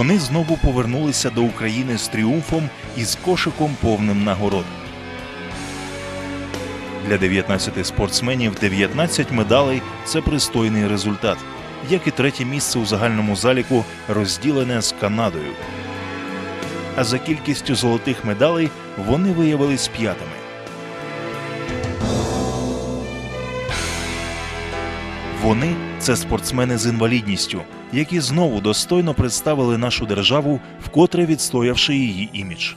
Вони знову повернулися до України з тріумфом і з кошиком повним нагород. Для 19 спортсменів 19 медалей це пристойний результат, як і третє місце у загальному заліку, розділене з Канадою. А за кількістю золотих медалей вони виявились п'ятими. Вони це спортсмени з інвалідністю, які знову достойно представили нашу державу, вкотре відстоявши її імідж.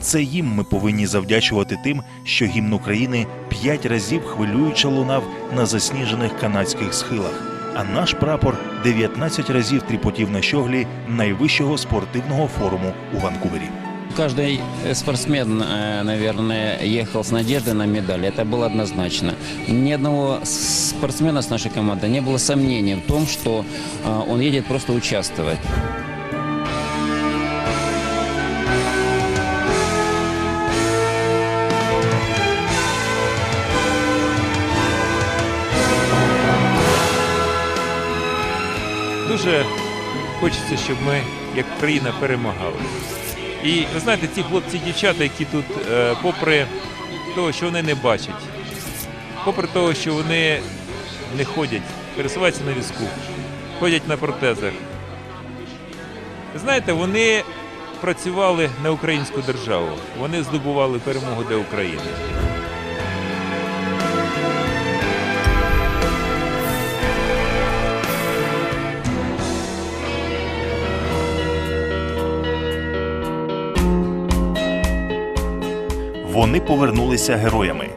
Це їм ми повинні завдячувати тим, що гімн України п'ять разів хвилююче лунав на засніжених канадських схилах, а наш прапор 19 разів тріпотів на щоглі найвищого спортивного форуму у Ванкувері. Каждый э, спортсмен, э, наверное, ехал с надеждой на медаль. Это было однозначно. Ни одного спортсмена с нашей команды не было сомнений в том, что э, он едет просто участвовать. Дуже хочеться, щоб ми, як країна, перемагали. І ви знаєте, ці хлопці і дівчата, які тут, е, попри того, що вони не бачать, попри того, що вони не ходять, пересуваються на візку, ходять на протезах. Знаєте, вони працювали на українську державу, вони здобували перемогу для України. Вони повернулися героями.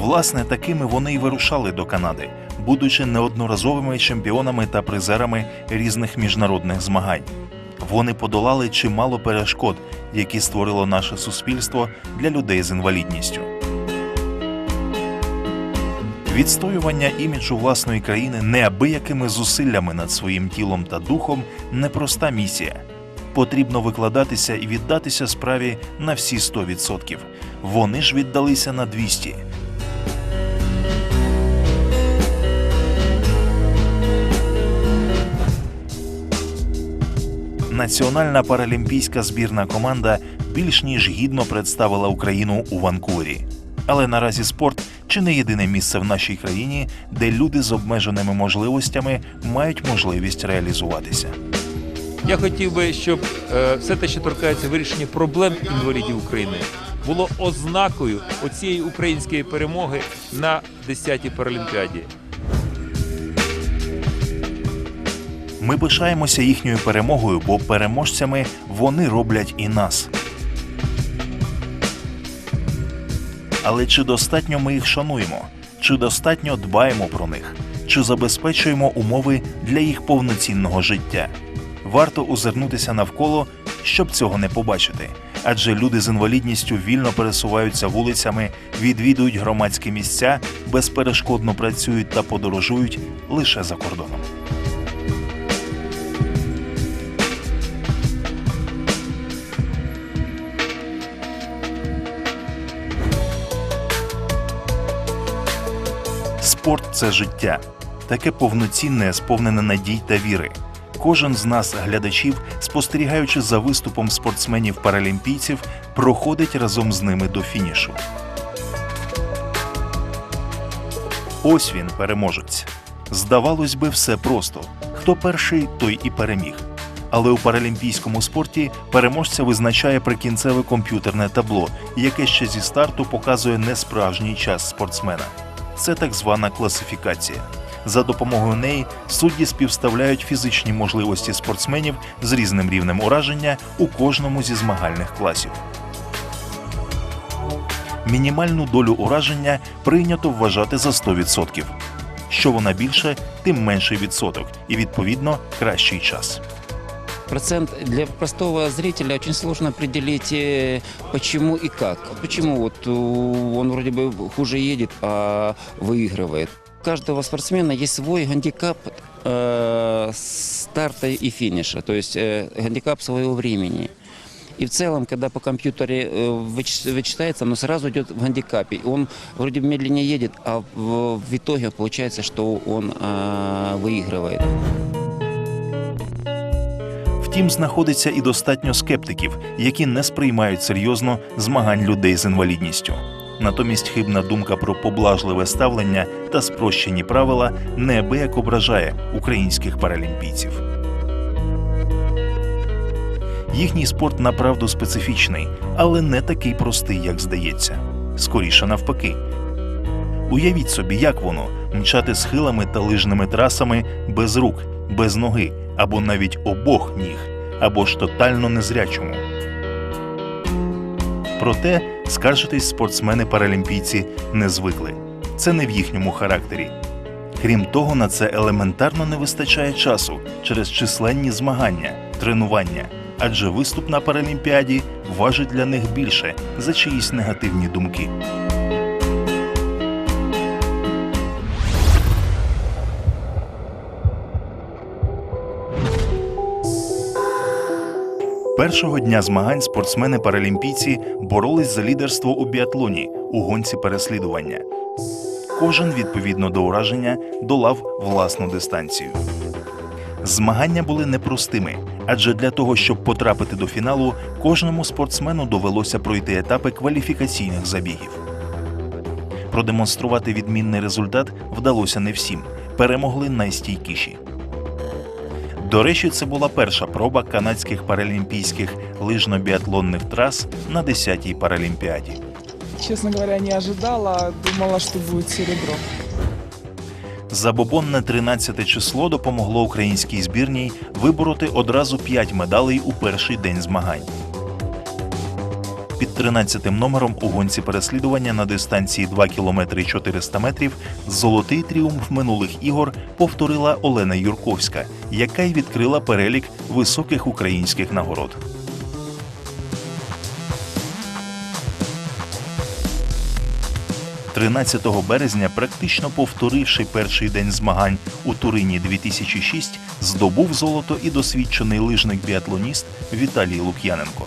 Власне, такими вони й вирушали до Канади, будучи неодноразовими чемпіонами та призерами різних міжнародних змагань. Вони подолали чимало перешкод, які створило наше суспільство для людей з інвалідністю. Відстоювання іміджу власної країни неабиякими зусиллями над своїм тілом та духом непроста місія. Потрібно викладатися і віддатися справі на всі 100%. Вони ж віддалися на 200. Національна паралімпійська збірна команда більш ніж гідно представила Україну у Ванкувері. Але наразі спорт чи не єдине місце в нашій країні, де люди з обмеженими можливостями мають можливість реалізуватися. Я хотів би, щоб е, все те, що торкається вирішення проблем інвалідів України, було ознакою оцієї української перемоги на 10-й паралімпіаді. Ми пишаємося їхньою перемогою, бо переможцями вони роблять і нас. Але чи достатньо ми їх шануємо? Чи достатньо дбаємо про них? Чи забезпечуємо умови для їх повноцінного життя? Варто озирнутися навколо, щоб цього не побачити. Адже люди з інвалідністю вільно пересуваються вулицями, відвідують громадські місця, безперешкодно працюють та подорожують лише за кордоном. Спорт це життя, таке повноцінне, сповнене надій та віри. Кожен з нас, глядачів, спостерігаючи за виступом спортсменів-паралімпійців, проходить разом з ними до фінішу. Ось він, переможець. Здавалось би, все просто. Хто перший, той і переміг. Але у паралімпійському спорті переможця визначає прикінцеве комп'ютерне табло, яке ще зі старту показує несправжній час спортсмена. Це так звана класифікація. За допомогою неї судді співставляють фізичні можливості спортсменів з різним рівнем ураження у кожному зі змагальних класів. Мінімальну долю ураження прийнято вважати за 100%. Що вона більше, тим менший відсоток, і відповідно кращий час. Процент для простого зрителя очень сложно определить, э, почему и как. Почему вот э, он вроде бы хуже едет, а выигрывает. У каждого спортсмена есть свой гандикап э, старта и финиша, то есть э, гандикап своего времени. И в целом, когда по компьютере э, выч- вычитается, оно сразу идет в гандикапе. Он вроде бы медленнее едет, а в, в итоге получается, что он э, выигрывает. Втім, знаходиться і достатньо скептиків, які не сприймають серйозно змагань людей з інвалідністю. Натомість хибна думка про поблажливе ставлення та спрощені правила неабияк ображає українських паралімпійців. Їхній спорт направду специфічний, але не такий простий, як здається. Скоріше навпаки. Уявіть собі, як воно мчати схилами та лижними трасами без рук, без ноги, або навіть обох ніг, або ж тотально незрячому. Проте скаржитись спортсмени-паралімпійці не звикли. Це не в їхньому характері. Крім того, на це елементарно не вистачає часу через численні змагання, тренування, адже виступ на паралімпіаді важить для них більше за чиїсь негативні думки. Першого дня змагань спортсмени-паралімпійці боролись за лідерство у біатлоні у гонці переслідування. Кожен відповідно до ураження долав власну дистанцію. Змагання були непростими, адже для того, щоб потрапити до фіналу, кожному спортсмену довелося пройти етапи кваліфікаційних забігів. Продемонструвати відмінний результат вдалося не всім. Перемогли найстійкіші. До речі, це була перша проба канадських паралімпійських лижно-біатлонних трас на 10-й паралімпіаді. Чесно говоря, не ожидала, думала, що буде серебро. Забобонне 13 число допомогло українській збірній вибороти одразу 5 медалей у перший день змагань. Під 13 номером у гонці переслідування на дистанції 2 км 400 метрів золотий тріумф минулих ігор повторила Олена Юрковська, яка й відкрила перелік високих українських нагород. – 13 березня, практично повторивши перший день змагань у Турині 2006, здобув золото і досвідчений лижник-біатлоніст Віталій Лук'яненко.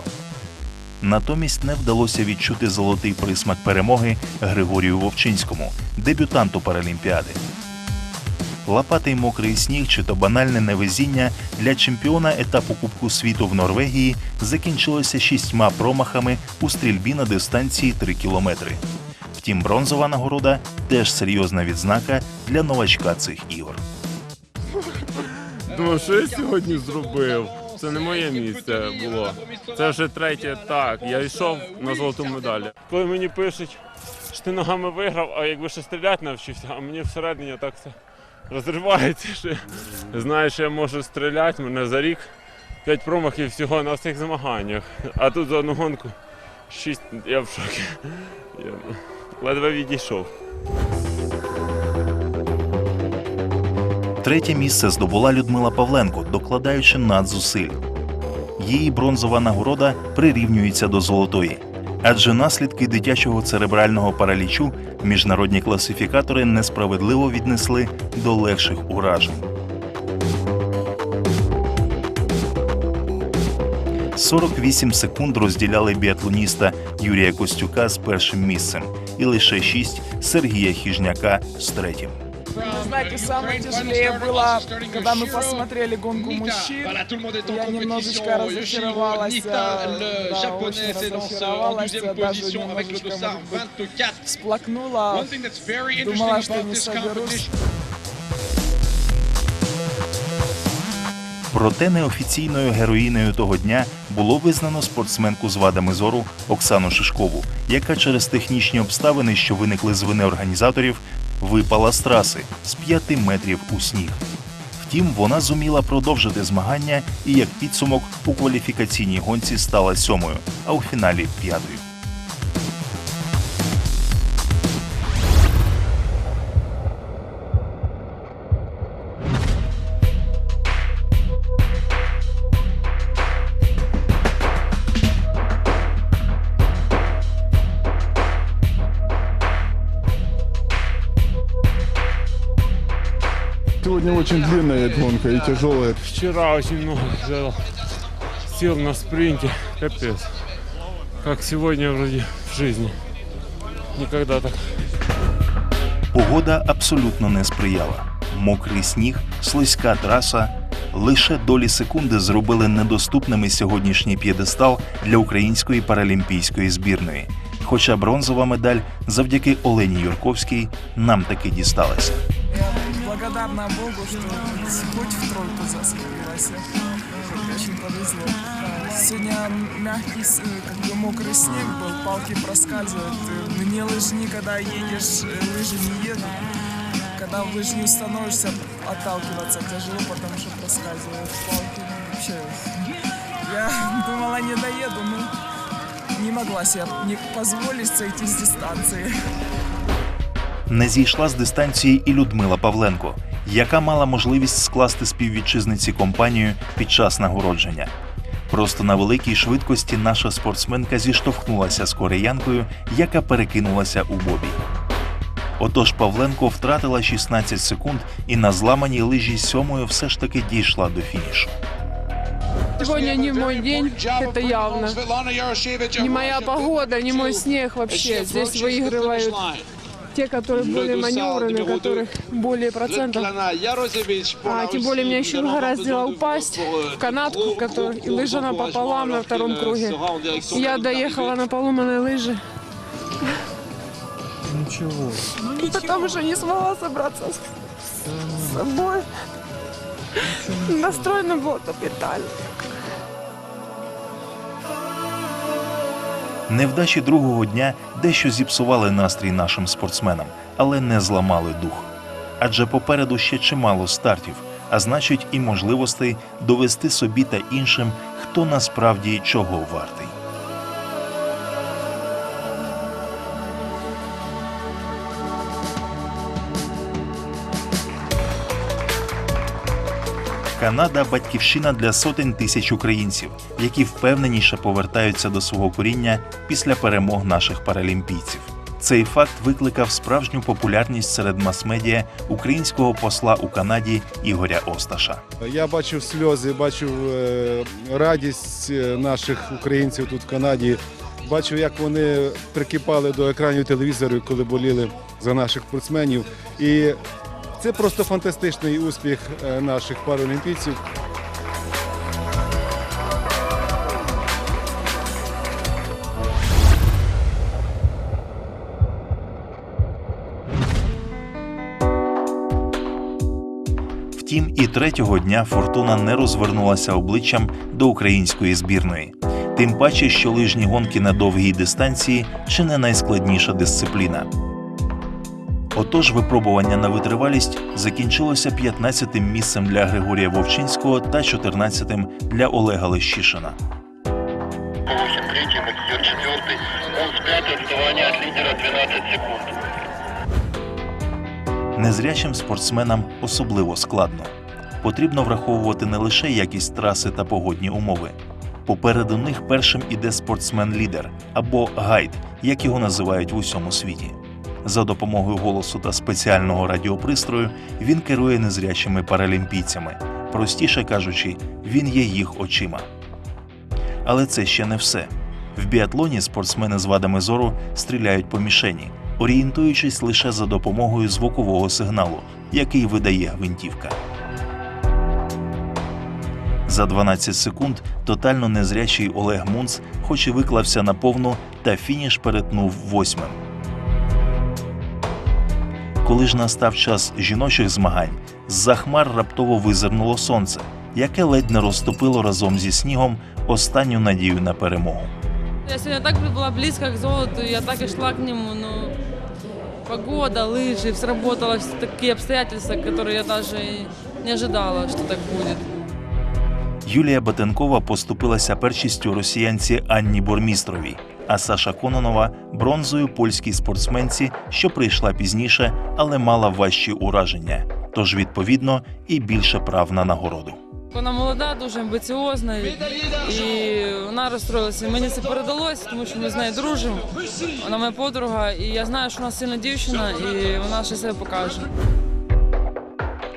Натомість не вдалося відчути золотий присмак перемоги Григорію Вовчинському, дебютанту Паралімпіади. Лопатий мокрий сніг чи то банальне невезіння для чемпіона етапу Кубку світу в Норвегії закінчилося шістьма промахами у стрільбі на дистанції 3 кілометри. Втім, бронзова нагорода теж серйозна відзнака для новачка цих ігор. Думав, що я сьогодні зробив. Це не моє місце було. Це вже третє так. Я йшов на золоту медаль. Коли мені пишуть, що ти ногами виграв, а якби ще стріляти навчився, а мені всередині так все розривається, що знаю, що я можу стріляти, мене за рік п'ять промахів всього на всіх змаганнях. А тут за одну гонку шість, я в шокі. Я ледве відійшов. Третє місце здобула Людмила Павленко, докладаючи надзусиль. Її бронзова нагорода прирівнюється до золотої, адже наслідки дитячого церебрального паралічу міжнародні класифікатори несправедливо віднесли до легших уражень. 48 секунд розділяли біатлоніста Юрія Костюка з першим місцем і лише 6 Сергія Хіжняка з третім. Знаете, самое тяжелее было, когда мы посмотрели гонку мужчин. Voilà, tout le monde est en Я compétition. немножечко Le разочаровалась, chinois Nita, euh, le да, japonais, очень est dans ce- en разочаровалась, deuxième даже position avec le немножечко, dossard может быть, 24. Всплакнула. One thing that's very Думала, interesting что about не this соберусь. competition Проте неофіційною героїнею того дня було визнано спортсменку з вадами зору Оксану Шишкову, яка через технічні обставини, що виникли з вини організаторів, випала з траси з 5 метрів у сніг. Втім, вона зуміла продовжити змагання і як підсумок у кваліфікаційній гонці стала сьомою, а у фіналі п'ятою. Сегодня очень длинная гонка и тяжелая. Вчера очень много взял сил на спринте. Капец. Как сегодня вроде в жизни. Никогда так. Погода абсолютно не сприяла. Мокрий сніг, слизька траса, Лише долі секунди зробили недоступними сьогоднішній п'єдестал для української паралімпійської збірної. Хоча бронзова медаль завдяки Олені Юрковській нам таки дісталася. Благодарна Богу, что хоть в тройку засветилась. Очень повезло. Сегодня мягкий, с- как бы мокрый снег был, палки проскальзывают. Мне лыжни, когда едешь, э, лыжи не едут. Когда в лыжню становишься, отталкиваться тяжело, потому что проскальзывают палки. Ну, Вообще, я думала, не доеду, но не могла себе не позволить сойти с дистанции. Не зійшла з дистанції і Людмила Павленко, яка мала можливість скласти співвітчизниці компанію під час нагородження. Просто на великій швидкості наша спортсменка зіштовхнулася з кореянкою, яка перекинулася у бобі. Отож Павленко втратила 16 секунд і на зламаній лижі сьомою все ж таки дійшла до фінішу. Сегодня не мой день, это явно. Не моя погода, не мой снег вообще. Здесь выигрывают те, которые более маневренные, которых более процентов. А тем более меня еще угораздило упасть в канатку, который, и лыжа напополам на втором круге. Я доехала на поломанной лыже. Ничего. Потому что не смогла собраться с с собой. Настроена была капитально. Невдачі другого дня дещо зіпсували настрій нашим спортсменам, але не зламали дух. Адже попереду ще чимало стартів, а значить і можливостей довести собі та іншим, хто насправді чого вартий. Канада батьківщина для сотень тисяч українців, які впевненіше повертаються до свого коріння після перемог наших паралімпійців. Цей факт викликав справжню популярність серед мас-медіа українського посла у Канаді Ігоря Осташа. Я бачив сльози, бачив е, радість е, наших українців тут в Канаді. Бачив, як вони прикипали до екранів телевізору, коли боліли за наших спортсменів. І це просто фантастичний успіх е, наших паралімпійців. Втім, і третього дня фортуна не розвернулася обличчям до української збірної. Тим паче, що лижні гонки на довгій дистанції чи не найскладніша дисципліна. Отож, випробування на витривалість закінчилося 15-тим місцем для Григорія Вовчинського та 14-тим для Олега Лещишина. Полухин третий, Максер четвертый. Он с пятой, отставание от лидера 12 секунд. Незрячим спортсменам особливо складно. Потрібно враховувати не лише якість траси та погодні умови. Попереду них першим іде спортсмен-лідер або гайд, як його називають в усьому світі. За допомогою голосу та спеціального радіопристрою він керує незрячими паралімпійцями. Простіше кажучи, він є їх очима. Але це ще не все. В біатлоні спортсмени з вадами зору стріляють по мішені, орієнтуючись лише за допомогою звукового сигналу, який видає гвинтівка. За 12 секунд тотально незрячий Олег Мунц, хоч і виклався на повну, та фініш перетнув восьмим Коли ж настав час жіночих змагань, з-за хмар раптово визирнуло сонце, яке ледь не розтопило разом зі снігом останню надію на перемогу. Я сегодня так была близко к золоту, я так и шла к нему, но погода, лыжи, сработало все такие обстоятельства, которые я даже и не ожидала, что так будет. Юлія Батенкова поступилася першістю росіянці Анні Бормістровій, а Саша Кононова бронзою польській спортсменці, що прийшла пізніше, але мала важчі ураження. Тож, відповідно, і більше прав на нагороду. Вона молода, дуже амбіціозна, і вона розстроїлася. Мені це передалось, тому що ми з нею дружимо. Вона моя подруга, і я знаю, що вона сильна дівчина, і вона ще себе покаже.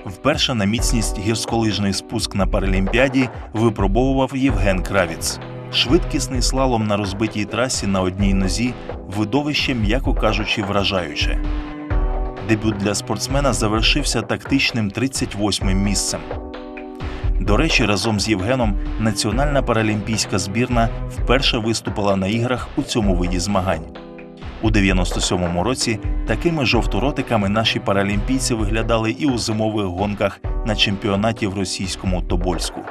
Вперше на міцність гірськолижний спуск на Паралімпіаді випробовував Євген Кравіц. Швидкісний слалом на розбитій трасі на одній нозі видовище, м'яко кажучи, вражаюче. Дебют для спортсмена завершився тактичним 38-м місцем. До речі, разом з Євгеном національна паралімпійська збірна вперше виступила на іграх у цьому виді змагань. У 97-му році такими жовторотиками наші паралімпійці виглядали і у зимових гонках на чемпіонаті в російському Тобольську.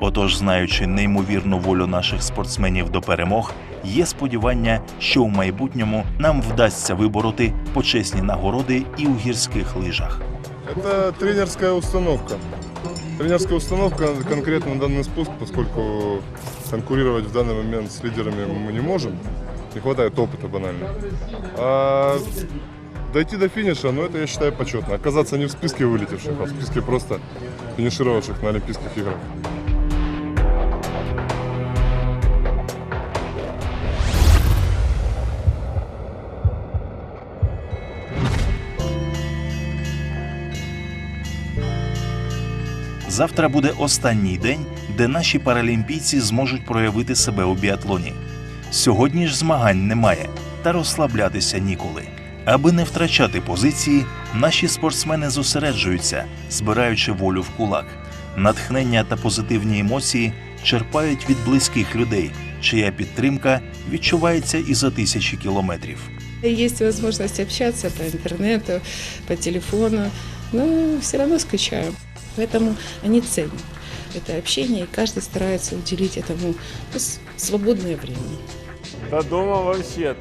Отож, знаючи неймовірну волю наших спортсменів до перемог, є сподівання, що у майбутньому нам вдасться вибороти почесні нагороди і у гірських лижах. Это тренерская установка. Тренерская установка конкретно на данный спуск, поскольку конкурировать в данный момент с лидерами мы не можем. Не хватает опыта банально. А дойти до финиша, ну это я считаю почетно. Оказаться не в списке вылетевших, а в списке просто финишировавших на Олимпийских играх. Завтра буде останній день, де наші паралімпійці зможуть проявити себе у біатлоні. Сьогодні ж змагань немає, та розслаблятися ніколи. Аби не втрачати позиції, наші спортсмени зосереджуються, збираючи волю в кулак. Натхнення та позитивні емоції черпають від близьких людей, чия підтримка відчувається і за тисячі кілометрів. Есть возможность общаться по интернету, по телефону, но все равно скучаем. Поэтому они ценят это общение, и каждый старается уделить этому ну, с- свободное время. Та дома вообще.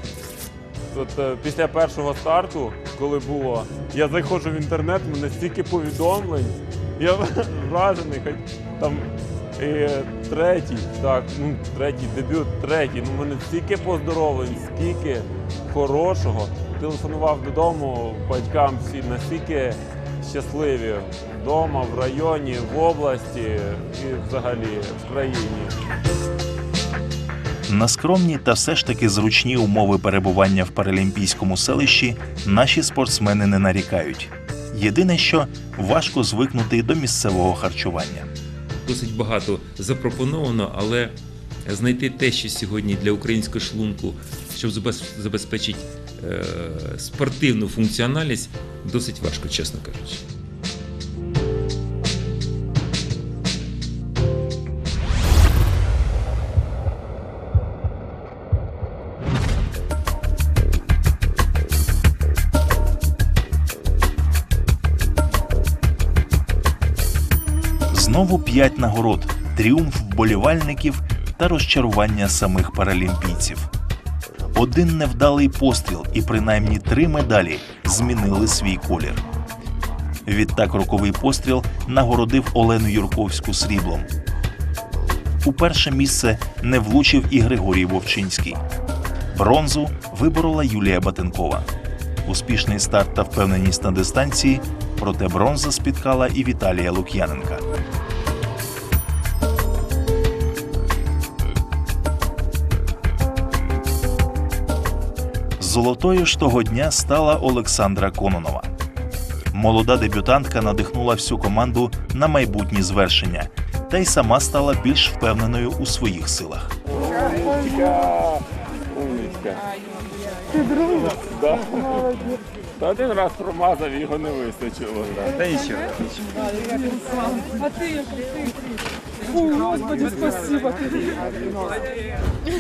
От, е, після першого старту, коли було, я заходжу в інтернет, в мене стільки повідомлень. Я вражений, хоч там і третій, так, ну третій дебют, третій. Ну, в мене стільки поздоровлень, стільки хорошого. Телефонував додому батькам всі настільки щасливі вдома, в районі, в області і взагалі в країні. На скромні та все ж таки зручні умови перебування в паралімпійському селищі наші спортсмени не нарікають. Єдине, що важко звикнути до місцевого харчування. досить багато запропоновано, але знайти те, що сьогодні для українського шлунку, щоб забез- забезпечити спортивну функціональність, досить важко, чесно кажучи. Знову п'ять нагород, тріумф вболівальників та розчарування самих паралімпійців. Один невдалий постріл і принаймні три медалі змінили свій колір. Відтак роковий постріл нагородив Олену Юрковську сріблом. У перше місце не влучив і Григорій Вовчинський. Бронзу виборола Юлія Батенкова. Успішний старт та впевненість на дистанції, проте бронза спіткала і Віталія Лук'яненка. Золотою ж того дня стала Олександра Кононова. Молода дебютантка надихнула всю команду на майбутні звершення, та й сама стала більш впевненою у своїх силах. Умничка. Ти друг? Да. Та один раз промазав, його не вистачило. Та нічого. А ты, Фу, Господи, спасибо.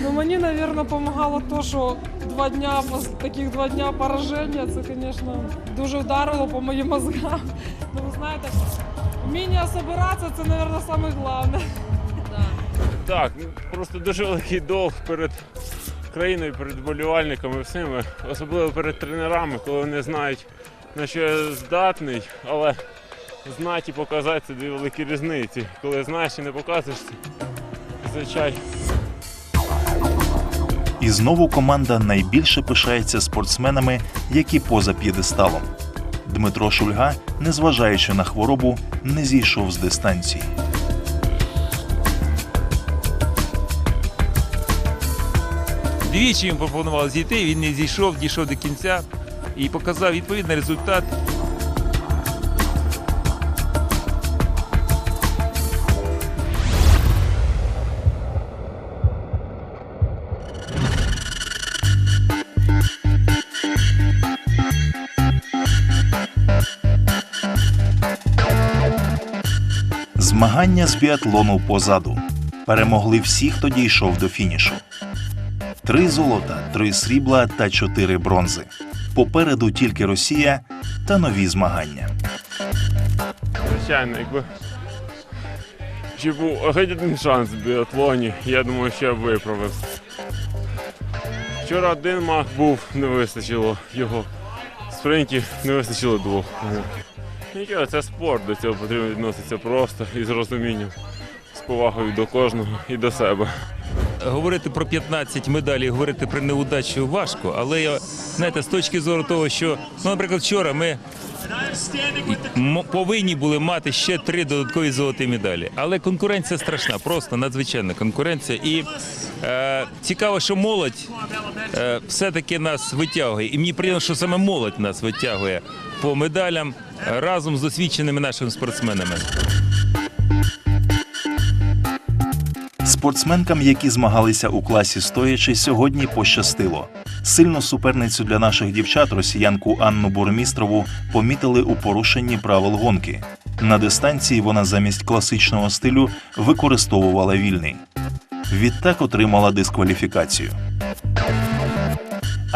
Ну, мені, наверное, допомагало то, що два дня, таких два дня пораження, це, звісно, дуже вдарило по моїм мозгам. Ну, ви знаєте, вміння збиратися, це, саме головне. Так, просто дуже великий долг перед країною, перед вболівальниками всіми, особливо перед тренерами, коли вони знають, на що я здатний, але знати і показати це дві великі різниці. Коли знаєш і не показуєш, це. І знову команда найбільше пишається спортсменами, які поза п'єдесталом. Дмитро Шульга, незважаючи на хворобу, не зійшов з дистанції. Двічі їм пропонували зійти, він не зійшов, дійшов до кінця і показав відповідний результат. Змагання з біатлону позаду. Перемогли всі, хто дійшов до фінішу. Три золота, три срібла та чотири бронзи. Попереду тільки Росія та нові змагання. Звичайно, якби ще був один шанс в біатлоні, я думаю, що я виправив. Вчора один мах був, не вистачило його. В спринті не вистачило двох. Нічого, це спорт, до цього потрібно відноситися просто і з розумінням, з повагою до кожного і до себе. Говорити про 15 медалей, говорити про неудачу важко, але я знаєте, з точки зору того, що, ну, наприклад, вчора ми повинні були мати ще три додаткові золоті медалі. Але конкуренція страшна, просто надзвичайна конкуренція. І е, цікаво, що молодь е, все-таки нас витягує. І мені приємно, що саме молодь нас витягує по медалям разом з досвідченими нашими спортсменами. Спортсменкам, які змагалися у класі стоячи, сьогодні пощастило. Сильну суперницю для наших дівчат, росіянку Анну Бурмістрову, помітили у порушенні правил гонки. На дистанції вона замість класичного стилю використовувала вільний. Відтак отримала дискваліфікацію.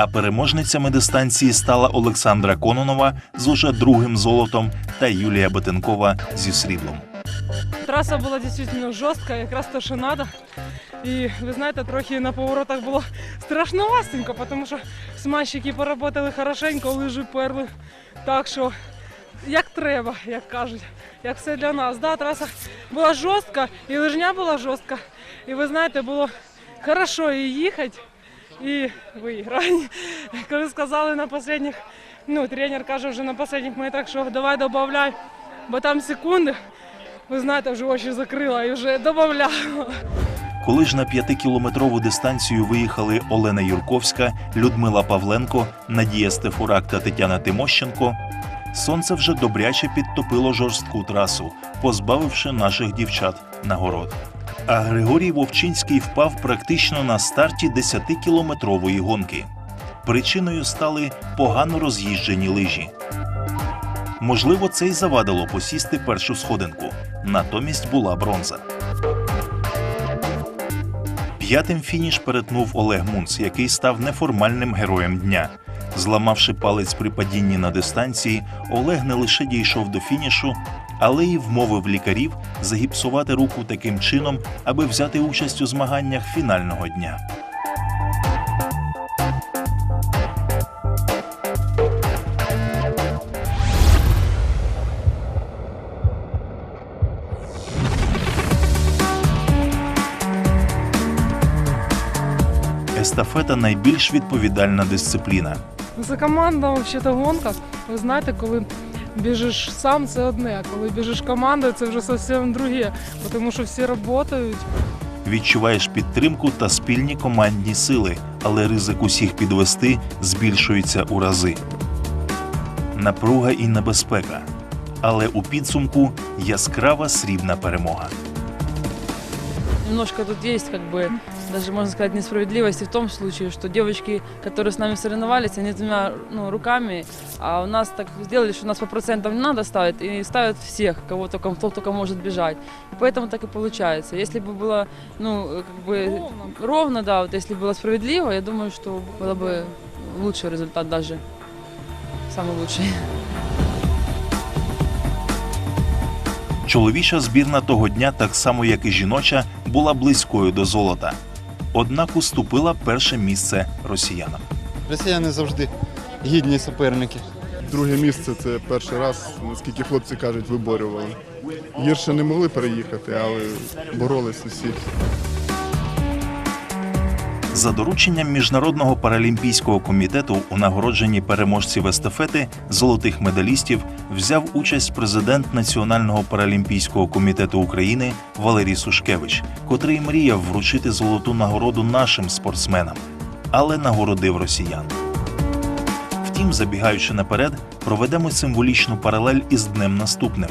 А переможницями дистанції стала Олександра Кононова з уже другим золотом та Юлія Бетенкова зі сріблом. Траса була дійсно жорстка, якраз те, що треба. І ви знаєте, трохи на поворотах було страшновастенько, тому що смазчики поработали хорошенько, лижі перли. Так що як треба, як кажуть, як все для нас. Да, траса була жорстка, і лижня була жорстка. І ви знаєте, було хорошо їхати, і виграти. Коли сказали на останніх, ну, тренер каже вже на останніх метрах, що давай додай, бо там секунди. Ви знаєте, вже очі закрила і вже додавляла. Коли ж на п'ятикілометрову дистанцію виїхали Олена Юрковська, Людмила Павленко, Надія Стефурак та Тетяна Тимощенко, сонце вже добряче підтопило жорстку трасу, позбавивши наших дівчат нагород. А Григорій Вовчинський впав практично на старті 10-кілометрової гонки. Причиною стали погано роз'їжджені лижі. Можливо, це й завадило посісти першу сходинку. Натомість була бронза. П'ятим фініш перетнув Олег Мунц, який став неформальним героєм дня. Зламавши палець при падінні на дистанції, Олег не лише дійшов до фінішу, але й вмовив лікарів загіпсувати руку таким чином, аби взяти участь у змаганнях фінального дня. Естафета найбільш відповідальна дисципліна. За команда взагалі гонка. Ви знаєте, коли біжиш сам, це одне, коли біжиш командою, це вже зовсім друге, тому що всі працюють. Відчуваєш підтримку та спільні командні сили, але ризик усіх підвести збільшується у рази. Напруга і небезпека. Але у підсумку яскрава срібна перемога. Немножко тут есть, как бы, даже можно сказать, несправедливости в том случае, что девочки, которые с нами соревновались, они двумя ну, руками, а у нас так сделали, что у нас по процентам не надо ставить, и ставят всех, кого только, кто только может бежать. И поэтому так и получается. Если бы было, ну, как бы, ровно, да, вот если было справедливо, я думаю, что было бы лучший результат даже, самый лучший. Чоловіча збірна того дня, так само як і жіноча, була близькою до золота. Однак уступила перше місце росіянам. Росіяни завжди гідні суперники. Друге місце це перший раз, наскільки хлопці кажуть, виборювали. Гірше не могли переїхати, але боролись усі. За дорученням Міжнародного паралімпійського комітету у нагородженні переможців естафети золотих медалістів взяв участь президент Національного паралімпійського комітету України Валерій Сушкевич, котрий мріяв вручити золоту нагороду нашим спортсменам, але нагородив росіян. Втім, забігаючи наперед, проведемо символічну паралель із днем наступним.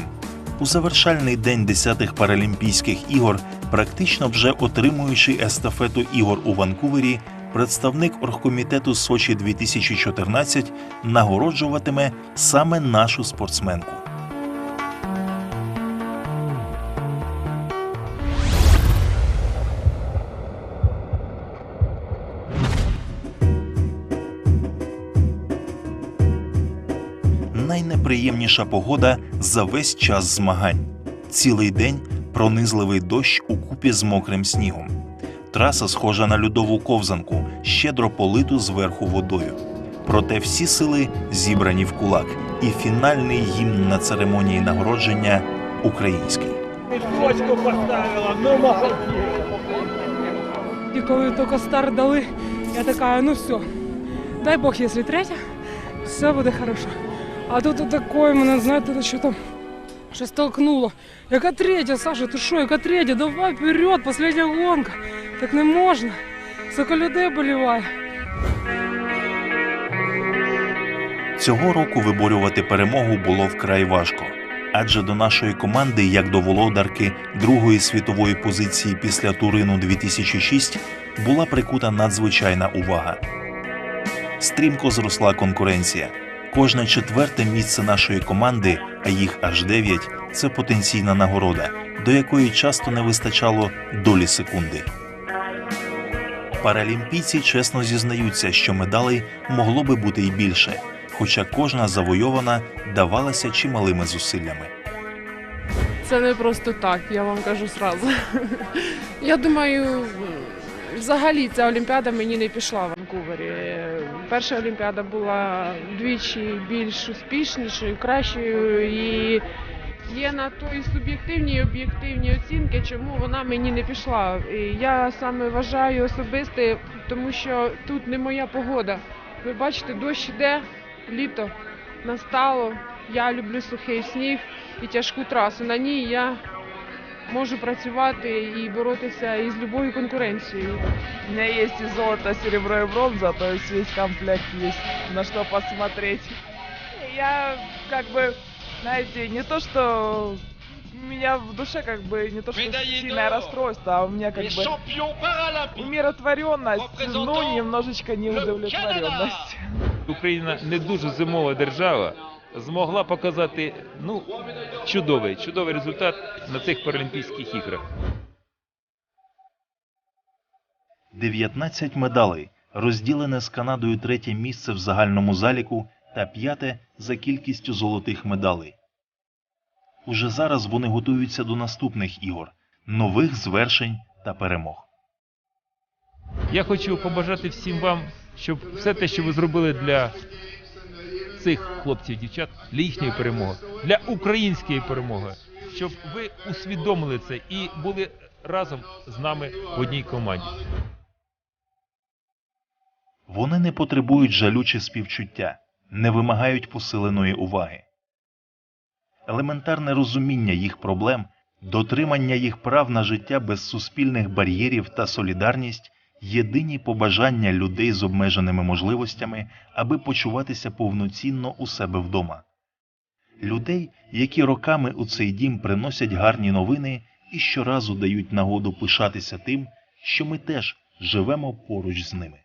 У завершальний день 10-х Паралімпійських ігор, Практично вже отримуючи естафету ігор у Ванкувері, представник оргкомітету Сочі 2014 нагороджуватиме саме нашу спортсменку. Найнеприємніша погода за весь час змагань. Цілий день пронизливий дощ у купі з мокрим снігом. Траса схожа на льодову ковзанку, щедро политу зверху водою. Проте всі сили зібрані в кулак, і фінальний гімн на церемонії нагородження український. І коли тільки старт дали, я така, ну все, дай Бог, якщо третя, все буде хорошо. А тут такое мене, знаєте, що там щось толкнуло. Яка третя, Саша, ти що, яка третя? Давай вперед, остання гонка. Так не можна. Скільки людей боліває. Цього року виборювати перемогу було вкрай важко, адже до нашої команди, як до володарки другої світової позиції після Турину 2006, була прикута надзвичайна увага. Стрімко зросла конкуренція. Кожне четверте місце нашої команди, а їх аж дев'ять, це потенційна нагорода, до якої часто не вистачало долі секунди. Паралімпійці чесно зізнаються, що медалей могло би бути й більше, хоча кожна завойована давалася чималими зусиллями. Це не просто так, я вам кажу зразу. Я думаю, взагалі ця Олімпіада мені не пішла в Ванкувері. Перша Олімпіада була двічі більш успішнішою, кращою і є на то і суб'єктивні, і об'єктивні оцінки, чому вона мені не пішла. І я саме вважаю особисте, тому що тут не моя погода. Ви бачите, дощ іде, літо настало. Я люблю сухий сніг і тяжку трасу. На ній я можу працювати і боротися із любою конкуренцією. У меня есть и золото, серебро и бронза, то есть весь комплект есть, на что посмотреть. Я как бы, знаете, не то что у меня в душе как бы не то что сильное расстройство, а у меня как бы умиротворенность, ну немножечко неудовлетворенность. Україна не дуже зимова держава, Змогла показати ну, чудовий, чудовий результат на цих Паралімпійських іграх. 19 медалей, розділене з Канадою третє місце в загальному заліку та п'яте за кількістю золотих медалей. Уже зараз вони готуються до наступних ігор, нових звершень та перемог. Я хочу побажати всім вам, щоб все те, що ви зробили для цих хлопців, дівчат, для їхньої перемоги, для української перемоги, щоб ви усвідомили це і були разом з нами в одній команді. Вони не потребують жалю чи співчуття, не вимагають посиленої уваги. Елементарне розуміння їх проблем, дотримання їх прав на життя без суспільних бар'єрів та солідарність єдині побажання людей з обмеженими можливостями, аби почуватися повноцінно у себе вдома. Людей, які роками у цей дім приносять гарні новини і щоразу дають нагоду пишатися тим, що ми теж живемо поруч з ними.